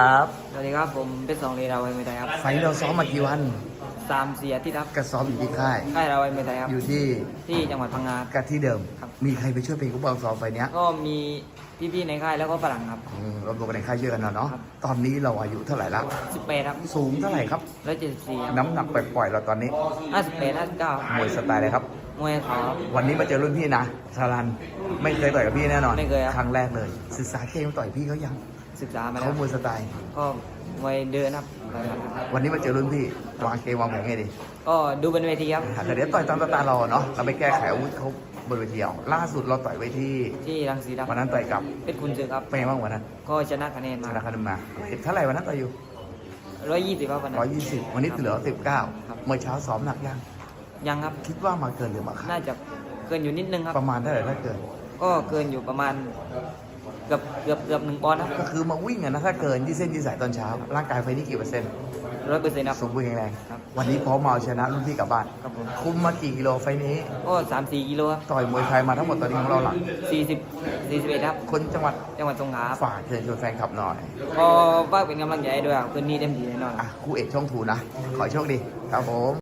ครับสวัสดีครับผมเป็นสองเรดาวไวเมไทยครับไฟล์เราซ้อมมากี่วันสามเสียที่ทับกระซ้อมอยู่ที่ค่ายค่ายเราไวเมไทยครับอยู่ที่ที่จังหวัดพังงากะที่เดิมครับมีใครไปช่วยเป็นผู้บังซ้อมไฟล์เนี้ยก็มีพี่ๆในค่ายแล้วก็ฝรั่งครับอืมรวมตัวกันในค่ายเยอะกันนะเนาะครับตอนนี้เราอายุเท่าไหร่ละสิบแปดครับสูงเท่าไหร่ครับร้อยเจ็ดสิบสี่น้ำหนักปล่อยๆเราตอนนี้ห้าสิบแปดห้าสิบเก้ามวยสไตล์อะไรครับมวยเขาครับวันนี้มาเจอรุ่นพี่นะสารันไม่เคยต่อยกับพี่แน่นอนไม่เคยครับครั้งแรกเลยศึกษาเกมต่อยพี่เขายัง ศึกษามาแล้เขาวมวยสไตล์ ก็มวยเดินครับต่อยหมัดครับวันนี้มาเจอรุ่นพี่วางเกมวางแผนไงดีก็ดูบนเวทีครับแต่เดี๋ยวต่อยตามสไตล์เราอะเนาะ เราไปแก้ไขอาวุธเขาบนเวทีเอาล่าสุดเราต่อยไว้ที่ ที่รังสีดำวันนั้นต่อยกับเป็นคุณศึกครับ เป็นไงบ้างวันนั้นก็ชนะคะแนนชมานะคะแนนมาเท่าไหร่วันนั้นต่อยอยู่ ร้อยยี่สิบครับวันนั้ร้อยนยี่สิบวันนี้เหลือสิบเก้าครับเมื่อเช้าซ้อมหนักยัง ยังครับ คิดว่ามาเกินหรือมาขาน่าดจะเกินอยู่นิดนึงครับ ประมาณเท่าไหร่ถ้าเกิน ก็เกินอยู่ประมาณ เกือบเกือบเกือบหนึ่งปอนด์ครับก็คือมาวิ่งอะนะถ้าเกินที่เส้นที่สายตอนเช้า ร่างกายไฟนี่กี่เปอร์เซ็นต์ร้อยเปอร์เซ็นต์ครับสมบูรณ์แข็งแรงครับวันนี้พร้อมมาเอาชนะรุ่นพี่กลับบ้านครับผมคุมมากี่กิโลไฟนี้ก็สามสี่กิโลครับต่อยมวยไทยมาทั้งหมดตอนนี้ของเราหลังสี่สิบสี่สิบเอ็ดครับคนจังหวัดจังหวัดสงขลาครับฝากเชิญชวนแฟนคลับหน่อยก็ฝากเป็นกำลังใจให้ด้วยครับคืนนี้เต็มที่แน่นอนอะคู่เอกช่องถูนะขอให้โชคดีครับผม